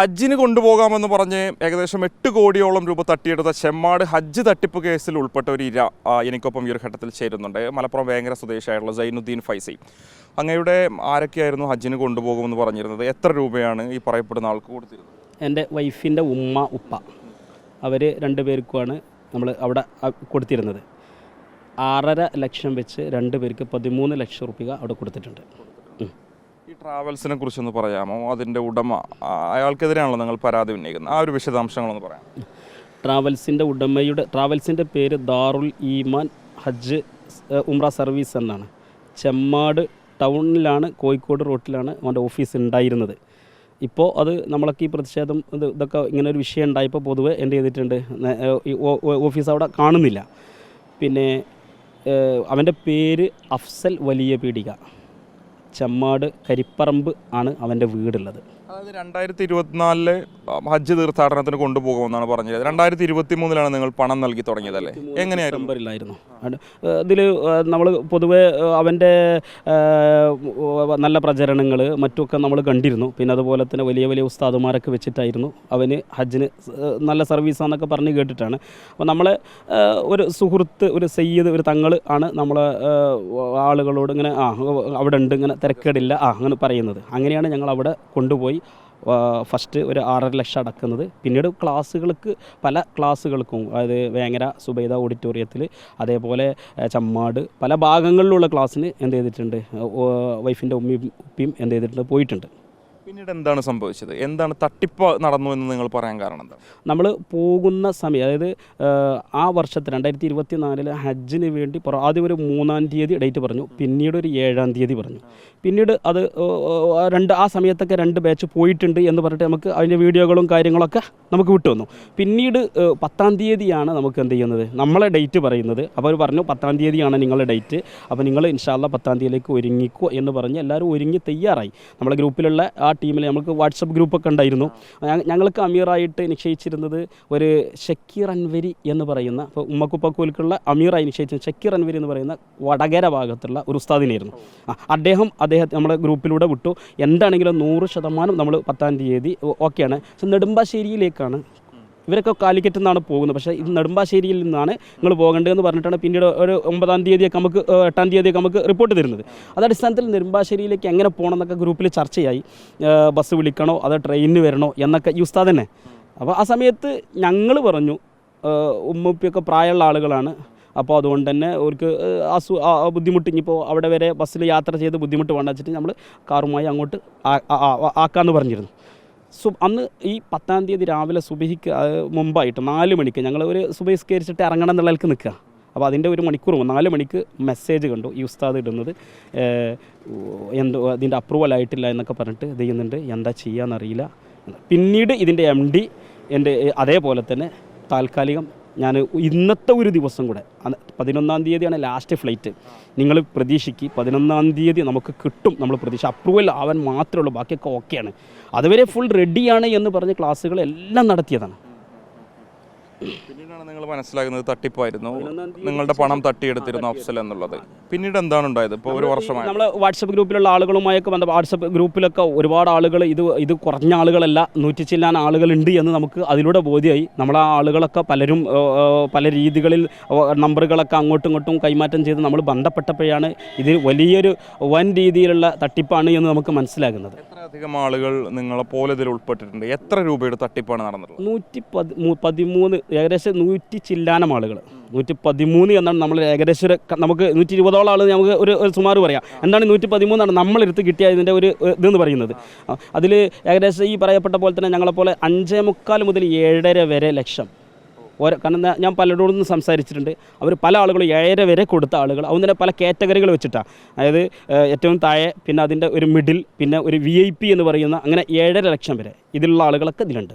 ഹജ്ജിന് കൊണ്ടുപോകാമെന്ന് പറഞ്ഞ് ഏകദേശം എട്ട് കോടിയോളം രൂപ തട്ടിയെടുത്ത ചെമ്മാട് ഹജ്ജ് തട്ടിപ്പ് കേസിൽ ഉൾപ്പെട്ട ഒരു ഇര എനിക്കൊപ്പം ഈ ഒരു ഘട്ടത്തിൽ ചേരുന്നുണ്ട്. മലപ്പുറം വേങ്ങര സ്വദേശിയായിട്ടുള്ള സൈനുദ്ദീൻ ഫൈസി. അങ്ങയുടെ ആരൊക്കെയായിരുന്നു ഹജ്ജിന് കൊണ്ടുപോകുമെന്ന് പറഞ്ഞിരുന്നത്? എത്ര രൂപയാണ് ഈ പറയപ്പെടുന്ന ആൾക്ക് കൊടുത്തിരുന്നത്? എന്റെ വൈഫിന്റെ ഉമ്മ ഉപ്പ. അവർ രണ്ടുപേർക്കുമാണ് നമ്മൾ അവിടെ കൊടുത്തിരുന്നത്. ആറര ലക്ഷം വെച്ച് രണ്ട് പേർക്ക് പതിമൂന്ന് ലക്ഷം റുപ്യ അവിടെ കൊടുത്തിട്ടുണ്ട്. ഈ ട്രാവൽസിനെ കുറിച്ചൊന്ന് പറയാമോ? അതിന്റെ ഉടമ അയാൾക്കെതിരെയാണല്ലോ നിങ്ങൾ പരാതി ഉന്നയിക്കുന്നത്. ആ ഒരു വിശദാംശങ്ങളൊന്ന് പറയാം. ട്രാവൽസിന്റെ ഉടമയുടെ ട്രാവൽസിന്റെ പേര് ദാറുൽ ഈമാൻ ഹജ്ജ് ഉംറ സർവീസ് എന്നാണ്. ചെമ്മാട് ടൗണിലാണ് കോഴിക്കോട് റോട്ടിലാണ് അവന്റെ ഓഫീസ് ഉണ്ടായിരുന്നത്. ഇപ്പോൾ അത് നമ്മളൊക്കെ ഈ പ്രതിഷേധം ഇത് ഇതൊക്കെ ഇങ്ങനെ ഒരു വിഷയം ഉണ്ടായപ്പോൾ പൊതുവെ എന്ത് ചെയ്തിട്ടുണ്ട്? ഓഫീസ് അവിടെ കാണുന്നില്ല. പിന്നെ അവന്റെ പേര് അഫ്സൽ വലിയ പീടിക. ചെമ്മാട് കരിപ്പറമ്പ് ആണ് അവന്റെ വീടുള്ളത്. അതായത് രണ്ടായിരത്തി ഇരുപത്തിനാലിൽ ഹജ്ജ് തീർത്ഥാടനത്തിന് കൊണ്ടുപോകുമെന്നാണ് പറഞ്ഞത്. രണ്ടായിരത്തി ഇരുപത്തി മൂന്നിലാണ് നിങ്ങൾ പണം നൽകി തുടങ്ങിയതല്ലേ എങ്ങനെയായിരുന്നു? ഇതിൽ നമ്മൾ പൊതുവെ അവന്റെ നല്ല പ്രചരണങ്ങൾ മറ്റുമൊക്കെ നമ്മൾ കണ്ടിരുന്നു. പിന്നെ അതുപോലെ തന്നെ വലിയ വലിയ ഉസ്താദുമാരൊക്കെ വെച്ചിട്ടായിരുന്നു അവന് ഹജ്ജിന് നല്ല സർവീസ് നല്ല സർവീസാന്നൊക്കെ പറഞ്ഞ് കേട്ടിട്ടാണ്. അപ്പോൾ നമ്മളെ ഒരു സുഹൃത്ത് ഒരു സയ്യിദ് ഒരു തങ്ങൾ ആണ് നമ്മളെ ആളുകളോട് ഇങ്ങനെ ആ അവിടെ ഉണ്ട് ഇങ്ങനെ തിരക്കേടില്ല ആ അങ്ങനെ പറയുന്നത്. അങ്ങനെയാണ് ഞങ്ങൾ അവിടെ കൊണ്ടുപോയി ഫസ്റ്റ് ഒരു ആറര ലക്ഷം അടക്കുന്നത്. പിന്നീട് ക്ലാസ്സുകൾക്ക് പല ക്ലാസ്സുകൾക്കും അതായത് വേങ്ങര സുബൈദ ഓഡിറ്റോറിയത്തിൽ അതേപോലെ ചമ്മാട് പല ഭാഗങ്ങളിലുള്ള ക്ലാസ്സിന് എന്ത് ചെയ്തിട്ടുണ്ട് വൈഫിന്റെ ഉമ്മയും ഉപ്പിയും എന്ത് ചെയ്തിട്ടുണ്ട് പോയിട്ടുണ്ട്. പിന്നീട് എന്താണ് സംഭവിച്ചത്? എന്താണ് തട്ടിപ്പ് നടന്നു എന്ന് നിങ്ങൾ പറയാൻ കാരണം നമ്മൾ പോകുന്ന സമയം അതായത് ആ വർഷത്തെ രണ്ടായിരത്തി ഇരുപത്തി നാലിൽ ഹജ്ജിന് വേണ്ടി ആദ്യം ഒരു മൂന്നാം തീയതി ഡേറ്റ് പറഞ്ഞു പിന്നീട് ഒരു ഏഴാം തീയതി പറഞ്ഞു. പിന്നീട് അത് രണ്ട് ആ സമയത്തൊക്കെ രണ്ട് ബാച്ച് പോയിട്ടുണ്ട് എന്ന് പറഞ്ഞിട്ട് നമുക്ക് അതിന്റെ വീഡിയോകളും കാര്യങ്ങളൊക്കെ നമുക്ക് വിട്ടു വന്നു. പിന്നീട് പത്താം തീയതിയാണ് നമുക്ക് എന്ത് ചെയ്യുന്നത്? നമ്മളെ ഡേറ്റ് പറയുന്നത്. അപ്പോൾ അവർ പറഞ്ഞു പത്താം തീയതിയാണ് നിങ്ങളുടെ ഡേറ്റ്. അപ്പോൾ നിങ്ങൾ ഇൻഷാല്ല പത്താം തീയതിയിലേക്ക് ഒരുങ്ങിക്കോ എന്ന് പറഞ്ഞ് എല്ലാവരും ഒരുങ്ങി തയ്യാറായി. നമ്മളെ ഗ്രൂപ്പിലുള്ള ആ ടീമിൽ നമുക്ക് വാട്സപ്പ് ഗ്രൂപ്പൊക്കെ ഉണ്ടായിരുന്നു. ഞങ്ങൾക്ക് അമീറായിട്ട് നിശ്ചയിച്ചിരുന്നത് ഒരു ഷക്കീർ അൻവരി എന്ന് പറയുന്ന ഇപ്പോൾ ഉമ്മക്കുപ്പക്കൂൽക്കുള്ള അമീറായി നിശ്ചയിച്ച ഷക്കീർ അൻവരി എന്ന് പറയുന്ന വടകര ഭാഗത്തുള്ള ഒരു ഉസ്താദിനായിരുന്നു അദ്ദേഹം അദ്ദേഹത്തെ നമ്മുടെ ഗ്രൂപ്പിലൂടെ വിട്ടു. എന്താണെങ്കിലും നൂറ് ശതമാനം നമ്മൾ പത്താം തീയതി ഓക്കെയാണ്. നെടുമ്പാശ്ശേരിയിലേക്കാണ് ഇവരൊക്കെ കാലിക്കറ്റിൽ നിന്നാണ് പോകുന്നത്. പക്ഷേ ഇത് നെടുമ്പാശ്ശേരിയിൽ നിന്നാണ് നിങ്ങൾ പോകേണ്ടതെന്ന് പറഞ്ഞിട്ടാണ് പിന്നീട് ഒരു ഒമ്പതാം തീയതിയൊക്കെ നമുക്ക് എട്ടാം തീയതിയൊക്കെ നമുക്ക് റിപ്പോർട്ട് തരുന്നത്. അത് അടിസ്ഥാനത്തിൽ നെടുമ്പാശ്ശേരിയിലേക്ക് എങ്ങനെ പോകണം എന്നൊക്കെ ഗ്രൂപ്പിൽ ചർച്ചയായി. ബസ് വിളിക്കണോ അതോ ട്രെയിനിന് വരണോ എന്നൊക്കെ ഈ തന്നെ. അപ്പോൾ ആ സമയത്ത് ഞങ്ങൾ പറഞ്ഞു ഉമ്മൂപ്പിയൊക്കെ പ്രായമുള്ള ആളുകളാണ്. അപ്പോൾ അതുകൊണ്ട് തന്നെ അവർക്ക് അസു ബുദ്ധിമുട്ട് ഇനിയിപ്പോൾ അവിടെ വരെ ബസ്സിൽ യാത്ര ചെയ്ത് ബുദ്ധിമുട്ട് വേണ്ട വെച്ചിട്ട് നമ്മൾ കാറുമായി അങ്ങോട്ട് ആക്കാമെന്ന് പറഞ്ഞിരുന്നു. സു അന്ന് ഈ പത്താം തീയതി രാവിലെ സുബഹിക്ക് മുമ്പായിട്ട് നാല് മണിക്ക് ഞങ്ങൾ ഒരു സുബഹിസ്കരിച്ചിട്ട് ഇറങ്ങണം എന്നുള്ളതിലേക്ക് നിൽക്കുക. അപ്പോൾ അതിന്റെ ഒരു മണിക്കൂർ മുമ്പ് നാല് മണിക്ക് മെസ്സേജ് കണ്ടു ഈ ഉസ്താദ് ഇടുന്നത്. എന്തോ അതിന്റെ അപ്രൂവൽ ആയിട്ടില്ല എന്നൊക്കെ പറഞ്ഞിട്ട് ഇത് ചെയ്യുന്നുണ്ട്. എന്താ ചെയ്യാന്നറിയില്ല. പിന്നീട് ഇതിന്റെ എം ഡി എന്റെ അതേപോലെ തന്നെ താൽക്കാലികം ഞാൻ ഇന്നത്തെ ഒരു ദിവസം കൂടെ പതിനൊന്നാം തീയതിയാണ് ലാസ്റ്റ് ഫ്ലൈറ്റ് നിങ്ങൾ പ്രതീക്ഷിക്ക് പതിനൊന്നാം തീയതി നമുക്ക് കിട്ടും നമ്മൾ പ്രതീക്ഷ. അപ്രൂവൽ ആവാൻ മാത്രമേ ഉള്ളൂ ബാക്കിയൊക്കെ ഓക്കെയാണ് അതുവരെ ഫുൾ റെഡിയാണ് എന്ന് പറഞ്ഞ് ക്ലാസ്സുകൾ എല്ലാം നടത്തിയതാണ്. പിന്നീടാണ് നിങ്ങൾ മനസ്സിലാക്കുന്നത് തട്ടിപ്പായിരുന്നു. നിങ്ങളുടെ പണം തട്ടിയെടുത്തിരുന്നു അഫ്സൽ എന്നുള്ളത്. പിന്നീട് എന്താണ് ഉണ്ടായത്? ഇപ്പോൾ ഒരു വർഷമായി. നമ്മൾ വാട്സപ്പ് ഗ്രൂപ്പിലുള്ള ആളുകളുമായൊക്കെ ബന്ധ വാട്സപ്പ് ഗ്രൂപ്പിലൊക്കെ ഒരുപാട് ആളുകൾ ഇത് ഇത് കുറഞ്ഞ ആളുകളല്ല നൂറ്റി ചില്ലാൻ ആളുകളുണ്ട് എന്ന് നമുക്ക് അതിലൂടെ ബോധ്യമായി നമ്മൾ ആ ആളുകളൊക്കെ പലരും പല രീതികളിൽ നമ്പറുകളൊക്കെ അങ്ങോട്ടും ഇങ്ങോട്ടും കൈമാറ്റം ചെയ്ത് നമ്മൾ ബന്ധപ്പെട്ടപ്പോഴാണ് ഇത് വലിയൊരു വൻ രീതിയിലുള്ള തട്ടിപ്പാണ് എന്ന് നമുക്ക് മനസ്സിലാകുന്നത്. എത്രയധികം ആളുകൾ നിങ്ങളെ പോലെ ഇതിൽ ഉൾപ്പെട്ടിട്ടുണ്ട്? എത്ര രൂപയുടെ തട്ടിപ്പാണ് നടന്നത് നൂറ്റി പതി പതിമൂന്ന് ഏകദേശം നൂറ്റി ചില്ലാനം ആളുകൾ. നൂറ്റി പതിമൂന്ന് എന്നാണ് നമ്മൾ ഏകദേശം നമുക്ക് നൂറ്റി ഇരുപതോളം ആൾ നമുക്ക് ഒരു ഒരു സുമാർ പറയാം. എന്താണ് നൂറ്റി പതിമൂന്നാണ് നമ്മളെടുത്ത് കിട്ടിയ ഇതിന്റെ ഒരു ഇതെന്ന് പറയുന്നത്. അതിൽ ഏകദേശം ഈ പറയപ്പെട്ട പോലെ തന്നെ ഞങ്ങളെപ്പോലെ അഞ്ചേ മുക്കാൽ മുതൽ ഏഴര വരെ ലക്ഷം. ഓരോ കാരണം ഞാൻ- പലരോടും സംസാരിച്ചിട്ടുണ്ട്. അവർ പല ആളുകളും ഏഴര വരെ കൊടുത്ത ആളുകൾ. അതും തന്നെ പല കാറ്റഗറികൾ വെച്ചിട്ടാണ് അതായത് ഏറ്റവും താഴെ പിന്നെ അതിന്റെ ഒരു മിഡിൽ പിന്നെ ഒരു വി എന്ന് പറയുന്ന അങ്ങനെ ഏഴര ലക്ഷം വരെ ഇതിലുള്ള ആളുകളൊക്കെ ഇതിലുണ്ട്.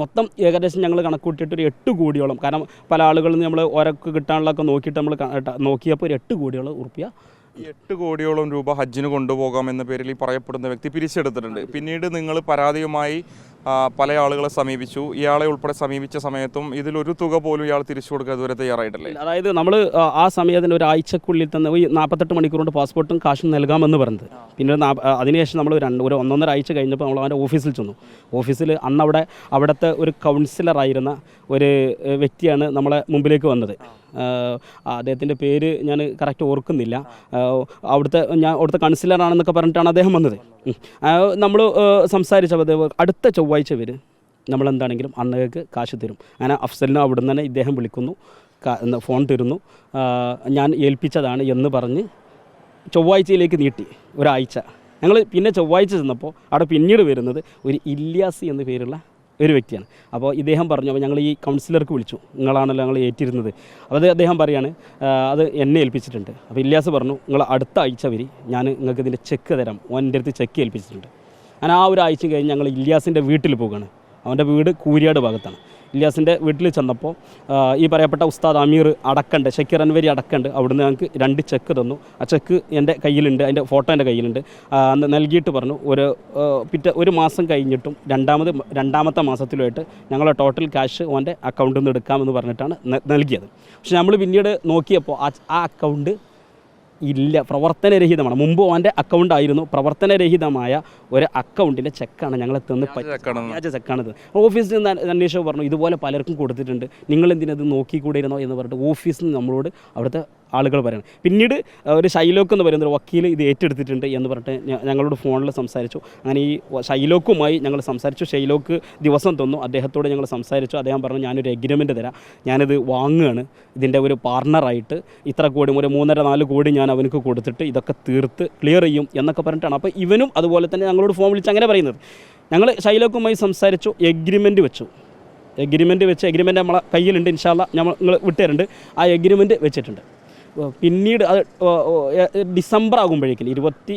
മൊത്തം ഏകദേശം ഞങ്ങൾ കണക്കൂട്ടിയിട്ട് ഒരു എട്ട് കോടിയോളം. കാരണം പല ആളുകളും നമ്മൾ ഓരോക്ക് കിട്ടാനുള്ളതൊക്കെ നോക്കിയിട്ട് നമ്മൾ നോക്കിയപ്പോൾ ഒരു എട്ട് കോടിയോളം ഉറുപ്പ്യ. എട്ട് കോടിയോളം രൂപ ഹജ്ജിന് കൊണ്ടുപോകാം എന്ന പേരിൽ ഈ പറയപ്പെടുന്ന വ്യക്തി പിരിച്ചെടുത്തിട്ടുണ്ട്. പിന്നീട് നിങ്ങൾ പരാതിയുമായി പല ആളുകളെ സമീപിച്ചു. ഇയാളെ ഉൾപ്പെടെ സമീപിച്ച സമയത്തും ഇതിലൊരു തുക പോലും ഇയാൾ തിരിച്ചു കൊടുക്കാൻ ഇതുവരെ തയ്യാറായിട്ടില്ല. അതായത് നമ്മൾ ആ സമയത്തിന് ഒരാഴ്ചക്കുള്ളിൽ തന്നെ ഈ നാൽപ്പത്തെട്ട് മണിക്കൂർ കൊണ്ട് പാസ്പോർട്ടും കാശും നൽകാമെന്ന് പറഞ്ഞത്. പിന്നെ അതിനുശേഷം നമ്മൾ രണ്ട് ഒരു ഒന്നൊന്നര ആഴ്ച കഴിഞ്ഞപ്പോൾ നമ്മൾ അവന്റെ ഓഫീസിൽ ചെന്നു. ഓഫീസിൽ അന്ന് അവിടെ അവിടുത്തെ ഒരു കൗൺസിലറായിരുന്ന ഒരു വ്യക്തിയാണ് നമ്മളെ മുമ്പിലേക്ക് വന്നത്. അദ്ദേഹത്തിന്റെ പേര് ഞാൻ കറക്റ്റ് ഓർക്കുന്നില്ല. അവിടുത്തെ ഞാൻ അവിടുത്തെ കൺസിലറാണെന്നൊക്കെ പറഞ്ഞിട്ടാണ് അദ്ദേഹം വന്നത്. നമ്മൾ സംസാരിച്ചപ്പോൾ അടുത്ത ചൊവ്വാഴ്ച വരും. നമ്മളെന്താണെങ്കിലും അന്നേക്ക് കാശ് തരും. അങ്ങനെ അഫ്സലിനെ അവിടെ നിന്ന് തന്നെ ഇദ്ദേഹം വിളിക്കുന്നു. ഫോൺ തരുന്നു. ഞാൻ ഏൽപ്പിച്ചതാണ് എന്ന് പറഞ്ഞ് ചൊവ്വാഴ്ചയിലേക്ക് നീട്ടി. ഒരാഴ്ച. ഞങ്ങൾ പിന്നെ ചൊവ്വാഴ്ച ചെന്നപ്പോൾ അവിടെ പിന്നീട് വരുന്നത് ഒരു ഇല്യാസി എന്ന പേരുള്ള ഒരു വ്യക്തിയാണ്. അപ്പോൾ ഇദ്ദേഹം പറഞ്ഞു അപ്പോൾ ഞങ്ങൾ ഈ കൗൺസിലർക്ക് വിളിച്ചു. നിങ്ങളാണല്ലോ ഞങ്ങൾ ഏറ്റിരുന്നത്. അപ്പോൾ അത് അദ്ദേഹം പറയാണ് അത് എന്നെ ഏൽപ്പിച്ചിട്ടുണ്ട്. അപ്പോൾ ഇല്ലാസ് പറഞ്ഞു നിങ്ങൾ അടുത്ത ആഴ്ച വരി. ഞാൻ നിങ്ങൾക്ക് ഇതിന്റെ ചെക്ക് തരാം. ഓന്റെ അടുത്ത് ചെക്ക് ഏൽപ്പിച്ചിട്ടുണ്ട്. അങ്ങനെ ആ ഒരു ആഴ്ച കഴിഞ്ഞ് ഞങ്ങൾ ഇല്ലാസിന്റെ വീട്ടിൽ പോവുകയാണ്. അവന്റെ വീട് കൂരിയാട് ഭാഗത്താണ്. ഇല്യാസിന്റെ വീട്ടിൽ ചെന്നപ്പോൾ ഈ പറയപ്പെട്ട ഉസ്താദ് അമീർ അടക്കണ്ട് ഷക്കീർ അൻവരി അടക്കണ്ട്. അവിടുന്ന് ഞങ്ങൾക്ക് രണ്ട് ചെക്ക് തന്നു. ആ ചെക്ക് എന്റെ കയ്യിലുണ്ട് അതിന്റെ ഫോട്ടോ എന്റെ കയ്യിലുണ്ട്. അന്ന് നൽകിയിട്ട് പറഞ്ഞു ഒരു പിറ്റ ഒരു മാസം കഴിഞ്ഞിട്ടും രണ്ടാമത് രണ്ടാമത്തെ മാസത്തിലുമായിട്ട് ഞങ്ങളെ ടോട്ടൽ ക്യാഷ് ഓന്റെ അക്കൗണ്ടിൽ നിന്ന് എടുക്കാമെന്ന് പറഞ്ഞിട്ടാണ് നൽകിയത്. പക്ഷെ നമ്മൾ പിന്നീട് നോക്കിയപ്പോൾ ആ അക്കൗണ്ട് ഇല്ല. പ്രവർത്തനരഹിതമാണ്. മുമ്പ് ഓന്റെ അക്കൗണ്ട് ആയിരുന്നു. പ്രവർത്തനരഹിതമായ ഒരു അക്കൗണ്ടിന്റെ ചെക്കാണ് ഞങ്ങളെ തന്ന്. വ്യാജ ചെക്കാണിത് ഓഫീസിൽ നിന്ന് അന്വേ- അന്വേഷണം പറഞ്ഞു ഇതുപോലെ പലർക്കും കൊടുത്തിട്ടുണ്ട്. നിങ്ങൾ എന്തിനത് നോക്കിക്കൂടിയിരുന്നോ? എന്ന് പറഞ്ഞിട്ട് ഓഫീസിൽ നിന്ന് നമ്മളോട് അവിടുത്തെ ആളുകൾ പറയണം. പിന്നീട് ഒരു ഷൈലോക്ക് എന്ന് പറയുന്ന ഒരു വക്കീൽ ഇത് ഏറ്റെടുത്തിട്ടുണ്ട് എന്ന് പറഞ്ഞിട്ട് ഞങ്ങളോട് ഫോണിൽ സംസാരിച്ചു. അങ്ങനെ ഈ ഷൈലോക്കുമായി ഞങ്ങൾ സംസാരിച്ചു. ഷൈലോക്ക് ദിവസം തന്നു. അദ്ദേഹത്തോട് ഞങ്ങൾ സംസാരിച്ചു. അദ്ദേഹം പറഞ്ഞു ഞാനൊരു എഗ്രിമെന്റ് തരാം. ഞാനിത് വാങ്ങുകയാണ്. ഇതിന്റെ ഒരു പാർട്ണറായിട്ട് ഇത്ര കോടി ഒരു മൂന്നര നാല് കോടി ഞാൻ അവനക്ക് കൊടുത്തിട്ട് ഇതൊക്കെ തീർത്ത് ക്ലിയർ ചെയ്യും എന്നൊക്കെ പറഞ്ഞിട്ടാണ്. അപ്പോൾ ഇവനും അതുപോലെ തന്നെ ഞങ്ങളോട് ഫോൺ വിളിച്ച് അങ്ങനെ പറയുന്നത്. ഞങ്ങൾ ഷൈലോക്കുമായി സംസാരിച്ചു. എഗ്രിമെന്റ് വെച്ചു. എഗ്രിമെന്റ് വെച്ച് എഗ്രിമെന്റ് നമ്മളെ കയ്യിലുണ്ട്. ഇൻഷാല്ല നിങ്ങൾ വിട്ടുതരുന്നുണ്ട് ആ എഗ്രിമെന്റ് വെച്ചിട്ടുണ്ട്. പിന്നീട് അത് ഡിസംബർ ആകുമ്പോഴേക്കിന് ഇരുപത്തി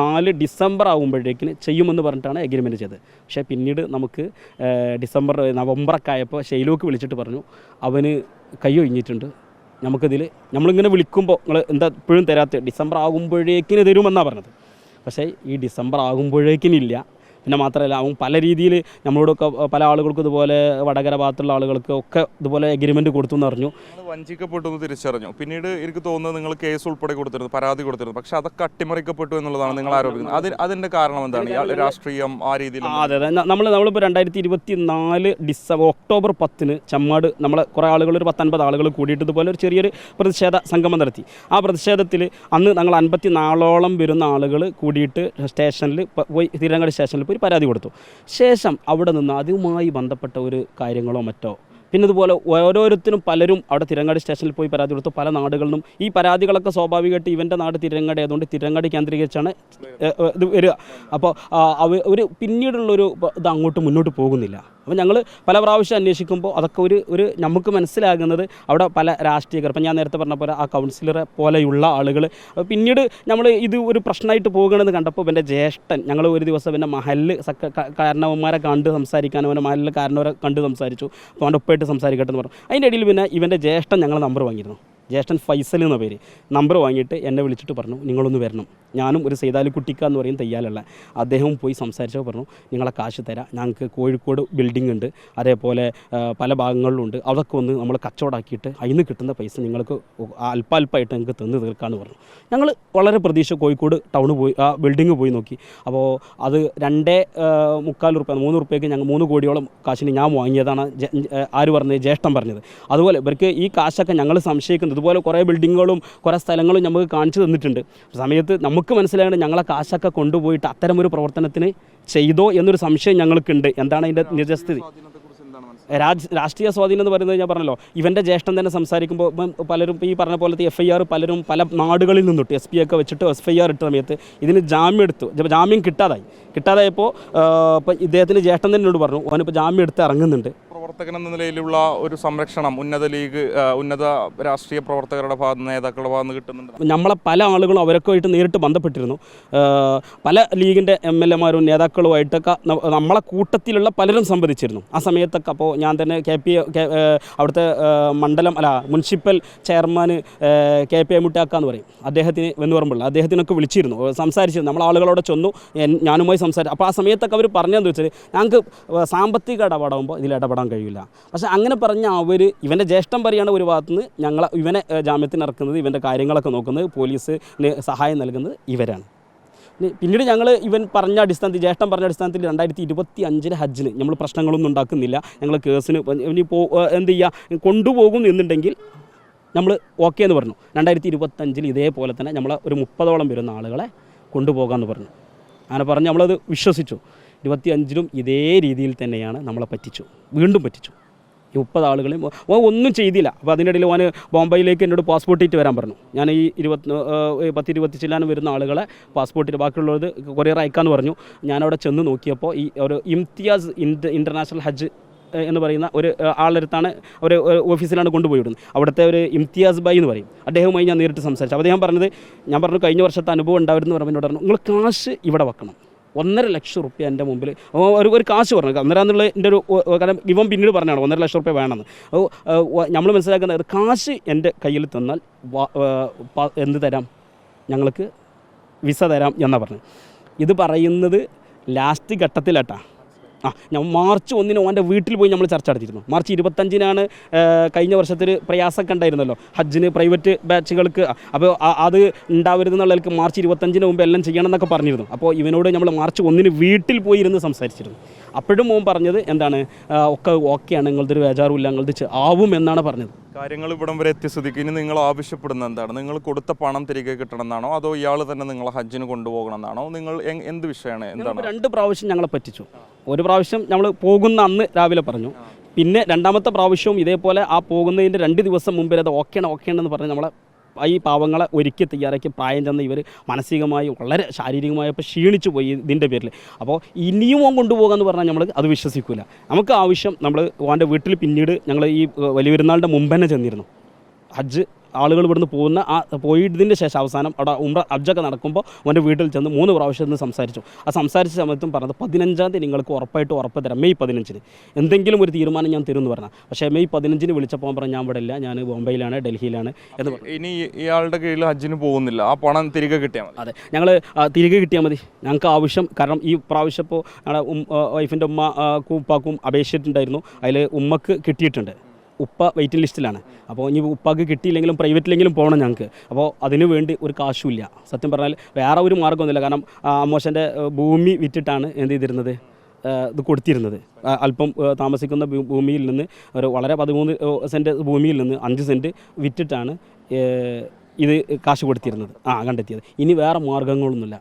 നാല് ഡിസംബർ ആകുമ്പോഴേക്കിന് ചെയ്യുമെന്ന് പറഞ്ഞിട്ടാണ് എഗ്രിമെന്റ് ചെയ്തത്. പക്ഷേ പിന്നീട് നമുക്ക് ഡിസംബർ നവംബറൊക്കെ ആയപ്പോൾ ഷെയ്ലോക്ക് വിളിച്ചിട്ട് പറഞ്ഞു അവന് കൈ ഒഴിഞ്ഞിട്ടുണ്ട്. നമുക്കിതിൽ നമ്മളിങ്ങനെ വിളിക്കുമ്പോൾ നിങ്ങൾ എന്താ ഇപ്പോഴും തരാത്ത ഡിസംബർ ആകുമ്പോഴേക്കിന് തരുമെന്നാണ് പറഞ്ഞത്. പക്ഷേ ഈ ഡിസംബർ ആകുമ്പോഴേക്കിനില്ല. പിന്നെ മാത്രമല്ല അവൻ പല രീതിയിൽ നമ്മളോടൊക്കെ പല ആളുകൾക്കും ഇതുപോലെ വടകര ഭാഗത്തുള്ള ആളുകൾക്ക് ഒക്കെ ഇതുപോലെ എഗ്രിമെന്റ് കൊടുത്തു എന്ന് പറഞ്ഞു വഞ്ചിക്കപ്പെട്ടു എന്ന് തിരിച്ചറിഞ്ഞു. പിന്നീട് എനിക്ക് തോന്നുന്നത് നിങ്ങൾ കേസ് ഉൾപ്പെടെ കൊടുത്തിരുന്നു പരാതി കൊടുത്തിരുന്നു. പക്ഷേ അതൊക്കെ അട്ടിമറിക്കപ്പെട്ടു എന്നുള്ളതാണ് നിങ്ങൾ ആരോപിക്കുന്നത്. അതിന് അതിന്റെ കാരണം എന്താണ്? രാഷ്ട്രീയം ആ രീതിയിൽ അതെ അതെ. നമ്മൾ നമ്മളിപ്പോൾ രണ്ടായിരത്തി ഇരുപത്തി നാല് ഡിസംബർ ഒക്ടോബർ പത്തിന് ചമ്മാട് നമ്മൾ കുറേ ആളുകൾ ഒരു പത്തൊൻപത് ആളുകൾ കൂടിയിട്ട് ഇതുപോലെ ഒരു ചെറിയൊരു പ്രതിഷേധ സംഗമം നടത്തി. ആ പ്രതിഷേധത്തിൽ അന്ന് ഞങ്ങൾ അൻപത്തി നാലോളം വരുന്ന ആളുകൾ കൂടിയിട്ട് സ്റ്റേഷനിൽ പോയി തിരുവനന്തപുരം സ്റ്റേഷനിൽ പോയി പരാതി കൊടുത്തു. ശേഷം അവിടെ നിന്ന് അതുമായി ബന്ധപ്പെട്ട ഒരു കാര്യങ്ങളോ മറ്റോ. പിന്നെ അതുപോലെ ഓരോരുത്തരും പലരും അവിടെ തിരങ്ങാടി സ്റ്റേഷനിൽ പോയി പരാതി കൊടുത്തു. പല നാടുകളിൽ നിന്നും ഈ പരാതികളൊക്കെ സ്വാഭാവികമായിട്ട് ഇവന്റെ നാട് തിരങ്ങാടി ആയതുകൊണ്ട് തിരങ്ങാടി കേന്ദ്രീകരിച്ചാണ് ഇത് വരിക. അപ്പോൾ അവർ ഒരു പിന്നീടുള്ളൊരു ഇത് അങ്ങോട്ട് മുന്നോട്ട് പോകുന്നില്ല. അപ്പോൾ ഞങ്ങൾ പല പ്രാവശ്യം അന്വേഷിക്കുമ്പോൾ അതൊക്കെ ഒരു ഒരു നമുക്ക് മനസ്സിലാകുന്നത് അവിടെ പല രാഷ്ട്രീയക്കാർ ഇപ്പം ഞാൻ നേരത്തെ പറഞ്ഞ പോലെ ആ കൗൺസിലറെ പോലെയുള്ള ആളുകൾ. പിന്നീട് നമ്മൾ ഇത് ഒരു പ്രശ്നമായിട്ട് പോകണമെന്ന് കണ്ടപ്പോൾ എന്റെ ജ്യേഷ്ഠൻ ഞങ്ങൾ ഒരു ദിവസം എന്റെ മഹലിൽ സക്ക കാരണവന്മാരെ കണ്ട് സംസാരിക്കാനും അവന്റെ മഹലിൽ കാരണവരെ കണ്ട് സംസാരിച്ചു. അപ്പോൾ അവന്റെ ഒപ്പമായിട്ട് സംസാരിക്കട്ടെ എന്ന് പറഞ്ഞു. അതിന്റെ ഇടയിൽ പിന്നെ ഇവന്റെ ജ്യേഷ്ഠൻ ഞങ്ങൾ നമ്പർ വാങ്ങിയിരുന്നു. ജ്യേഷ്ഠൻ ഫൈസൽ എന്ന പേര്. നമ്പർ വാങ്ങിയിട്ട് എന്നെ വിളിച്ചിട്ട് പറഞ്ഞു നിങ്ങളൊന്ന് വരണം. ഞാനും ഒരു സൈതാലി കുട്ടിക്ക എന്ന് പറയും തയ്യാലുള്ള അദ്ദേഹം പോയി സംസാരിച്ചപ്പോൾ പറഞ്ഞു നിങ്ങളെ കാശ് തരാം. ഞങ്ങൾക്ക് കോഴിക്കോട് ബിൽഡിംഗ് ഉണ്ട്. അതേപോലെ പല ഭാഗങ്ങളിലുണ്ട് അതൊക്കെ ഒന്ന് നമ്മൾ കച്ചവടമാക്കിയിട്ട് അതിന് കിട്ടുന്ന പൈസ നിങ്ങൾക്ക് അല്പാൽപ്പായിട്ട് ഞങ്ങൾക്ക് തന്നു തീർക്കാമെന്ന് പറഞ്ഞു. ഞങ്ങൾ വളരെ പ്രതീക്ഷ കോഴിക്കോട് ടൗണ് പോയി ആ ബിൽഡിംഗ് പോയി നോക്കി. അപ്പോൾ അത് രണ്ടേ മുക്കാൽ റുപ്യ മൂന്ന് റുപ്യക്ക് ഞങ്ങൾ മൂന്ന് കോടിയോളം കാശിന് ഞാൻ വാങ്ങിയതാണ് ആര് പറഞ്ഞത്? ജ്യേഷ്ഠം പറഞ്ഞത്. അതുപോലെ ഇവർക്ക് ഈ കാശൊക്കെ ഞങ്ങൾ സംശയിക്കുന്നത്. ഇതുപോലെ കുറേ ബിൽഡിങ്ങുകളും കുറേ സ്ഥലങ്ങളും നമുക്ക് കാണിച്ചു തന്നിട്ടുണ്ട്. സമയത്ത് നമുക്ക് മനസ്സിലായത് ഞങ്ങളെ കാശൊക്കെ കൊണ്ടുപോയിട്ട് അത്തരമൊരു പ്രവർത്തനത്തിന് ചെയ്തോ എന്നൊരു സംശയം ഞങ്ങൾക്കുണ്ട്. എന്താണ് അതിന്റെ നിജസ്ഥിതി? രാജ് രാഷ്ട്രീയ സ്വാധീനം എന്ന് പറയുന്നത് ഞാൻ പറഞ്ഞല്ലോ ഇവന്റെ ജ്യേഷ്ഠൻ തന്നെ സംസാരിക്കുമ്പോൾ പലരും ഈ പറഞ്ഞ പോലത്തെ എഫ് ഐ ആർ പലരും പല നാടുകളിൽ നിന്നിട്ട് എസ് പി ഒക്കെ വെച്ചിട്ട് എഫ് ഐ ആർ ഇട്ട സമയത്ത് ഇതിന് ജാമ്യം എടുത്തു. ജാമ്യം കിട്ടാതായി. കിട്ടാതായപ്പോൾ ഇപ്പം ഇദ്ദേഹത്തിന് ജ്യേഷ്ഠൻ തന്നെ എന്നോട് പറഞ്ഞു അവനിപ്പോൾ ജാമ്യം എടുത്ത് ഇറങ്ങുന്നുണ്ട്. പ്രവർത്തകൻ എന്ന നിലയിലുള്ള ഒരു സംരക്ഷണം ഉന്നത ലീഗ് ഉന്നത രാഷ്ട്രീയ പ്രവർത്തകരുടെ ഭാഗത്ത് നേതാക്കളുടെ ഭാഗത്ത് കിട്ടുന്നുണ്ട്. നമ്മളെ പല ആളുകളും അവരൊക്കെയായിട്ട് നേരിട്ട് ബന്ധപ്പെട്ടിരുന്നു. പല ലീഗിന്റെ എം എൽ എമാരും നേതാക്കളുമായിട്ടൊക്കെ നമ്മളെ കൂട്ടത്തിലുള്ള പലരും സംവദിച്ചിരുന്നു. ആ സമയത്തൊക്കെ അപ്പോൾ ഞാൻ തന്നെ കെ പി അവിടുത്തെ മണ്ഡലം അല്ല മുനിസിപ്പൽ ചെയർമാൻ കെ പി മുട്ടാക്കാന്ന് പറയും. അദ്ദേഹത്തിന് വെന്നുപറമ്പുള്ള അദ്ദേഹത്തിനൊക്കെ വിളിച്ചിരുന്നു. സംസാരിച്ചിരുന്നു നമ്മൾ ആളുകളോട് ചെന്നു. ഞാനുമായി സംസാരിച്ചു. അപ്പോൾ ആ സമയത്തൊക്കെ അവർ പറഞ്ഞതെന്ന് വെച്ചാൽ ഞങ്ങൾക്ക് സാമ്പത്തിക ഇടപെടുമ്പോൾ ഇതിൽ ഇടപെടാൻ കഴിയില്ല. പക്ഷെ അങ്ങനെ പറഞ്ഞ അവർ ഇവന്റെ ജ്യേഷ്ഠം പറയാണ് ഒരു ഭാഗത്തുനിന്ന് ഞങ്ങളെ ഇവനെ ജാമ്യത്തിന് ഇറക്കുന്നത് ഇവന്റെ കാര്യങ്ങളൊക്കെ നോക്കുന്നത് പോലീസിന് സഹായം നൽകുന്നത് ഇവരാണ്. പിന്നീട് ഞങ്ങൾ ഇവൻ പറഞ്ഞ അടിസ്ഥാനത്തിൽ ജ്യേഷ്ഠൻ പറഞ്ഞ അടിസ്ഥാനത്തിൽ രണ്ടായിരത്തി ഇരുപത്തി അഞ്ചിലെ ഹജ്ജിന് നമ്മൾ പ്രശ്നങ്ങളൊന്നും ഉണ്ടാക്കുന്നില്ല. ഞങ്ങൾ കേസിന് ഇനി പോ എന്ത് ചെയ്യുക കൊണ്ടുപോകും എന്നുണ്ടെങ്കിൽ നമ്മൾ ഓക്കെ എന്ന് പറഞ്ഞു. രണ്ടായിരത്തി ഇരുപത്തഞ്ചിൽ ഇതേപോലെ തന്നെ നമ്മൾ ഒരു മുപ്പതോളം വരുന്ന ആളുകളെ കൊണ്ടുപോകാമെന്ന് പറഞ്ഞു. അങ്ങനെ പറഞ്ഞ് നമ്മളത് വിശ്വസിച്ചു. ഇരുപത്തി അഞ്ചിലും ഇതേ രീതിയിൽ തന്നെയാണ് നമ്മളെ പറ്റിച്ചു. വീണ്ടും പറ്റിച്ചു. മുപ്പത് ആളുകളെയും ഓ ഒന്നും ചെയ്തില്ല. അപ്പോൾ അതിനിടയിൽ ഓന് ബോംബെയിലേക്ക് എന്നോട് പാസ്പോർട്ട് ഇട്ട് വരാൻ പറഞ്ഞു. ഞാൻ ഈ ഇരുപത്തി പത്തി പത്ത് ഇരുപത്തി ചില്ലാനും വരുന്ന ആളുകളെ പാസ്പോർട്ടിൽ ബാക്കിയുള്ളത് കൊറിയർ അയക്കാമെന്ന് പറഞ്ഞു. ഞാനവിടെ ചെന്ന് നോക്കിയപ്പോൾ ഈ ഒരു ഇംതിയാസ് ഇന്റർ ഇന്റർനാഷണൽ ഹജ്ജ് എന്ന് പറയുന്ന ഒരു ആളടുത്താണ് ഒരു ഓഫീസിലാണ് കൊണ്ടുപോയി വിടുന്നത് അവിടുത്തെ ഒരു ഇംതിയാസ് ബൈ എന്ന് പറയും. അദ്ദേഹവുമായി ഞാൻ നേരിട്ട് സംസാരിച്ചു. അദ്ദേഹം പറഞ്ഞത് ഞാൻ പറഞ്ഞു കഴിഞ്ഞ വർഷത്തെ അനുഭവം ഉണ്ടായിരുന്നു പറഞ്ഞു പറഞ്ഞു നിങ്ങൾ കാശ് ഇവിടെ വെക്കണം. ഒന്നര ലക്ഷം റുപ്യ എന്റെ മുമ്പിൽ. ഒരു ഒരു കാശ് പറഞ്ഞു. ഒന്നര എന്നുള്ള എന്റെ ഒരു കാരണം ഇവൻ പിന്നീട് പറഞ്ഞാണ് ഒന്നര ലക്ഷം റുപ്യ വേണമെന്ന്. നമ്മൾ മനസ്സിലാക്കുന്നത് കാശ് എന്റെ കയ്യിൽ തന്നാൽ എന്ത് തരാം? ഞങ്ങൾക്ക് വിസ തരാം എന്നാണ് പറഞ്ഞത്. ഇത് പറയുന്നത് ലാസ്റ്റ് ഘട്ടത്തിലാട്ടാ. ആ ഞാൻ മാർച്ച് ഒന്നിന് ഓന്റെ വീട്ടിൽ പോയി നമ്മൾ ചർച്ച നടത്തിയിരുന്നു. മാർച്ച് ഇരുപത്തഞ്ചിനാണ് കഴിഞ്ഞ വർഷത്തിൽ പ്രയാസമൊക്കെ ഉണ്ടായിരുന്നല്ലോ. ഹജ്ജിന് പ്രൈവറ്റ് ബാച്ചുകൾക്ക് അപ്പോൾ അത് ഉണ്ടാവരുതെന്നുള്ളവർക്ക് മാർച്ച് ഇരുപത്തഞ്ചിന് മുമ്പ് എല്ലാം ചെയ്യണം എന്നൊക്കെ പറഞ്ഞിരുന്നു. അപ്പോൾ ഇവനോട് നമ്മൾ മാർച്ച് ഒന്നിന് വീട്ടിൽ പോയി ഇരുന്ന് സംസാരിച്ചിരുന്നു. അപ്പോഴും മോൻ പറഞ്ഞത് എന്താണ് ഒക്കെ ഓക്കെയാണ് നിങ്ങളുടെ ഒരു ബേജാറുമില്ല നിങ്ങളത് ചെ- ആവും എന്നാണ് പറഞ്ഞത്. കാര്യങ്ങൾ ഇവിടം വരെ എത്തിസ്ഥിതിക്ക് ഇനി നിങ്ങൾ ആവശ്യപ്പെടുന്ന എന്താണ്? നിങ്ങൾ കൊടുത്ത പണം തിരികെ കിട്ടണമെന്നാണോ? അതോ ഇയാൾ തന്നെ നിങ്ങളെ ഹജ്ജിന് കൊണ്ടുപോകണം എന്നാണോ നിങ്ങൾ എന്ത് വിഷയമാണ്? എന്താണ്? രണ്ട് പ്രാവശ്യം ഞങ്ങളെ പറ്റിച്ചു. ഒരു പ്രാവശ്യം ഞങ്ങൾ പോകുന്ന അന്ന് രാവിലെ പറഞ്ഞു. പിന്നെ രണ്ടാമത്തെ പ്രാവശ്യവും ഇതേപോലെ ആ പോകുന്നതിന്റെ രണ്ട് ദിവസം മുമ്പേ അത് ഓക്കെയാണ് ഓക്കെയാണെന്ന് പറഞ്ഞ് നമ്മളെ ഈ പാവങ്ങളെ ഒരുക്കി തയ്യാറാക്കി പ്രായം ചെന്ന ഇവർ മാനസികമായി വളരെ ശാരീരികമായി ഇപ്പോൾ ക്ഷീണിച്ചു പോയി ഇതിന്റെ പേരിൽ അപ്പോൾ ഇനിയും ഓൻ കൊണ്ടുപോകാമെന്ന് പറഞ്ഞാൽ നമ്മൾ അത് വിശ്വസിക്കില്ല നമുക്ക് ആവശ്യം നമ്മൾ ഓന്റെ വീട്ടിൽ പിന്നീട് ഞങ്ങൾ ഈ വലിയ പെരുന്നാളിന്റെ മുമ്പ് തന്നെ ചെന്നിരുന്നു. ഹജ്ജ് ആളുകൾ ഇവിടുന്ന് പോകുന്ന ആ പോയതിന്റെ ശേഷം അവസാനം അവിടെ ഉമ്ര അബ്ജൊക്കെ നടക്കുമ്പോൾ അവന്റെ വീട്ടിൽ ചെന്ന് മൂന്ന് പ്രാവശ്യം നിന്ന് സംസാരിച്ചു. ആ സംസാരിച്ച സമയത്തും പറഞ്ഞത് പതിനഞ്ചാം തീയതി നിങ്ങൾക്ക് ഉറപ്പായിട്ട് ഉറപ്പ് തരാം മെയ് പതിനഞ്ചിന്. എന്തെങ്കിലും ഒരു തീരുമാനം ഞാൻ തരുമെന്ന് പറഞ്ഞാൽ പക്ഷേ മെയ് പതിനഞ്ചിന് വിളിച്ചപ്പോൾ പറഞ്ഞാൽ പറഞ്ഞു ഞാൻ ഇവിടെ ഇല്ല ഞാൻ ബോംബെയിലാണ് ഡൽഹിയിലാണ്. എന്ന് പറഞ്ഞു. ഇനി ഇയാളുടെ കീഴിൽ ഹജ്ജിന് പോകുന്നില്ല ആ പണം തിരികെ കിട്ടിയാൽ മതി. അതെ ഞങ്ങൾ തിരികെ കിട്ടിയാൽ മതി. ഞങ്ങൾക്ക് ആവശ്യം കാരണം ഈ പ്രാവശ്യം ഇപ്പോൾ ഞങ്ങളുടെ വൈഫിന്റെ ഉമ്മ ഉപ്പാക്കും അപേക്ഷിച്ചിട്ടുണ്ടായിരുന്നു. അതിൽ ഉമ്മക്ക് കിട്ടിയിട്ടുണ്ട്. ഉപ്പ വെയിറ്റിംഗ് ലിസ്റ്റിലാണ് അപ്പോൾ ഇനി ഉപ്പാക്ക് കിട്ടിയില്ലെങ്കിലും പ്രൈവറ്റിലെങ്കിലും പോകണം ഞങ്ങൾക്ക് അപ്പോൾ അതിന് വേണ്ടി ഒരു കാശുമില്ല. സത്യം പറഞ്ഞാൽ വേറെ ഒരു മാർഗമൊന്നുമില്ല കാരണം അമ്മോശന്റെ ഭൂമി വിറ്റിട്ടാണ് എന്ത് ചെയ്തിരുന്നത്? ഇത് കൊടുത്തിരുന്നത്. അല്പം താമസിക്കുന്ന ഭൂമിയിൽ നിന്ന് ഒരു വളരെ പതിമൂന്ന് സെന്റ് ഭൂമിയിൽ നിന്ന് അഞ്ച് സെന്റ് വിറ്റിട്ടാണ് ഇത് കാശ് കൊടുത്തിരുന്നത്. ആ കണ്ടെത്തിയത്. ഇനി വേറെ മാർഗങ്ങളൊന്നുമില്ല.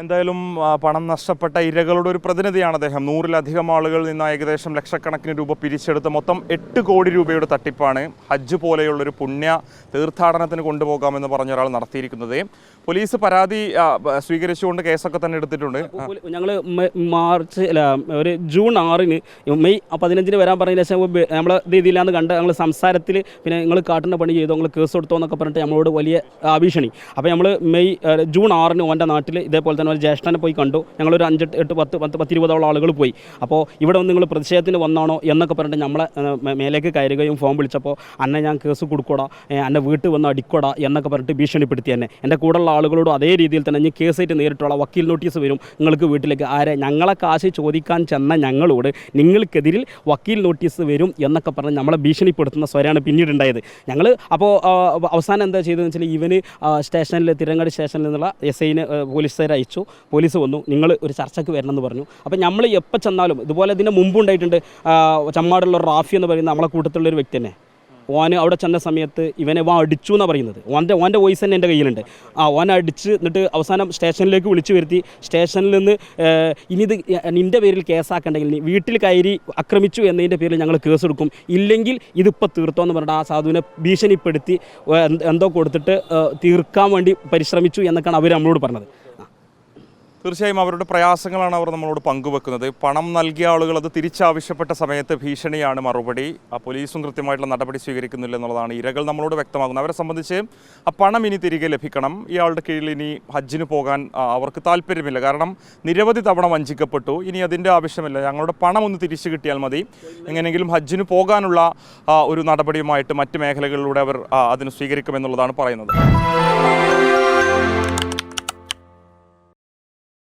എന്തായാലും പണം നഷ്ടപ്പെട്ട ഇരകളുടെ ഒരു പ്രതിനിധിയാണ് അദ്ദേഹം. നൂറിലധികം ആളുകളിൽ നിന്ന് ഏകദേശം ലക്ഷക്കണക്കിന് രൂപ പിരിച്ചെടുത്ത് മൊത്തം എട്ട് കോടി രൂപയുടെ തട്ടിപ്പാണ് ഹജ്ജ് പോലെയുള്ളൊരു പുണ്യ തീർത്ഥാടനത്തിന് കൊണ്ടുപോകാമെന്ന് പറഞ്ഞ ഒരാൾ നടത്തിയിരിക്കുന്നത്. പോലീസ് പരാതി സ്വീകരിച്ചുകൊണ്ട് കേസൊക്കെ തന്നെ എടുത്തിട്ടുണ്ട്. ഞങ്ങൾ മാർച്ച് അല്ല ഒരു ജൂൺ ആറിന് മെയ് പതിനഞ്ചിന് വരാൻ പറഞ്ഞതിന് ശേഷം നമ്മളെ രീതിയിലാന്ന് കണ്ട് ഞങ്ങൾ സംസാരത്തിൽ പിന്നെ നിങ്ങൾ കാട്ടിന്റെ പണി ചെയ്തോ നിങ്ങൾ കേസ് കൊടുത്തോ എന്നൊക്കെ പറഞ്ഞിട്ട് നമ്മളോട് വലിയ ഭീഷണി. അപ്പോൾ നമ്മൾ മെയ് ജൂൺ ആറിന് ഓന്റെ നാട്ടിൽ ഇതേപോലെ തന്നെ ഒരു ജ്യേഷ്ഠനെ പോയി കണ്ടു. ഞങ്ങളൊരു അഞ്ച് എട്ട് പത്ത് പത്ത് പത്തിരുപതോളം ആളുകൾ പോയി. അപ്പോൾ ഇവിടെ വന്ന് നിങ്ങൾ പ്രതിഷേധത്തിന് വന്നാണോ എന്നൊക്കെ പറഞ്ഞിട്ട് നമ്മളെ മേലേക്ക് കയറുകയും ഫോം വിളിച്ചപ്പോൾ അന്നെ ഞാൻ കേസ് കൊടുക്കൂടാ. അന്നെ വീട്ടിൽ വന്ന് അടിക്കൂടാ എന്നൊക്കെ പറഞ്ഞിട്ട് ഭീഷണിപ്പെടുത്തി തന്നെ എന്റെ കൂടെയുള്ള ആളുകളോടും അതേ രീതിയിൽ തന്നെ ഇനി കേസായിട്ട് നേരിട്ടുള്ള വക്കീൽ നോട്ടീസ് വരും. നിങ്ങൾക്ക് വീട്ടിലേക്ക് ആരെ ഞങ്ങളെ കാശ് ചോദിക്കാൻ ചെന്ന ഞങ്ങളോട് നിങ്ങൾക്കെതിരിൽ വക്കീൽ നോട്ടീസ് വരും എന്നൊക്കെ പറഞ്ഞ് നമ്മളെ ഭീഷണിപ്പെടുത്തുന്ന സ്വരമാണ് പിന്നീട് ഉണ്ടായത്. ഞങ്ങൾ അപ്പോൾ അവസാനം എന്താ ചെയ്തതെന്ന് വെച്ചാൽ ഇവന് സ്റ്റേഷനിൽ തിരങ്ങാടി സ്റ്റേഷനിൽ നിന്നുള്ള എസ് ഐന് പോലീസുകാരെ അയച്ചു പോലീസ് വന്നു. നിങ്ങൾ ഒരു ചർച്ചയ്ക്ക് വരണമെന്ന് പറഞ്ഞു. അപ്പോൾ നമ്മൾ എപ്പോൾ ചെന്നാലും ഇതുപോലെ ഇതിന് മുമ്പുണ്ടായിട്ടുണ്ട് ചമ്മാടുള്ള റാഫി എന്ന് പറയുന്ന നമ്മളെ കൂട്ടത്തിലുള്ള ഒരു വ്യക്തി തന്നെ. ഓന് അവിടെ ചെന്ന സമയത്ത് ഇവനെ വാ അടിച്ചു എന്നാണ് പറയുന്നത്. ഓന്റെ ഓന്റെ വോയിസ് തന്നെ എന്റെ കയ്യിലുണ്ട്. ആ ഓൻ അടിച്ച് എന്നിട്ട് അവസാനം സ്റ്റേഷനിലേക്ക് വിളിച്ചു വരുത്തി. സ്റ്റേഷനിൽ നിന്ന് ഇനി ഇത് നിന്റെ പേരിൽ കേസാക്കണ്ടെങ്കിൽ വീട്ടിൽ കയറി ആക്രമിച്ചു എന്നതിന്റെ പേരിൽ ഞങ്ങൾ കേസ് എടുക്കും. ഇല്ലെങ്കിൽ ഇതിപ്പോൾ തീർത്തോ എന്ന് പറഞ്ഞിട്ട് ആ സാധുവിനെ ഭീഷണിപ്പെടുത്തി എന്തോ കൊടുത്തിട്ട് തീർക്കാൻ വേണ്ടി പരിശ്രമിച്ചു എന്നൊക്കെയാണ് അവർ നമ്മളോട് പറഞ്ഞത്. തീർച്ചയായും അവരുടെ പ്രയാസങ്ങളാണ് അവർ നമ്മളോട് പങ്കുവെക്കുന്നത്. പണം നൽകിയ ആളുകൾ അത് തിരിച്ചാവശ്യപ്പെട്ട സമയത്ത് ഭീഷണിയാണ് മറുപടി. ആ പോലീസും കൃത്യമായിട്ടുള്ള നടപടി സ്വീകരിക്കുന്നില്ല എന്നുള്ളതാണ് ഇരകൾ നമ്മളോട് വ്യക്തമാകുന്നത് അവരെ സംബന്ധിച്ച് ആ പണം ഇനി തിരികെ ലഭിക്കണം. ഇയാളുടെ കീഴിൽ ഇനി ഹജ്ജിന് പോകാൻ അവർക്ക് താല്പര്യമില്ല. കാരണം നിരവധി തവണ വഞ്ചിക്കപ്പെട്ടു. ഇനി അതിന്റെ ആവശ്യമില്ല. ഞങ്ങളുടെ പണം ഒന്ന് തിരിച്ചു കിട്ടിയാൽ മതി. എങ്ങനെയെങ്കിലും ഹജ്ജിന് പോകാനുള്ള ഒരു നടപടിയുമായിട്ട് മറ്റ് മേഖലകളിലൂടെ അവർ അതിന് സ്വീകരിക്കുമെന്നുള്ളതാണ് പറയുന്നത്.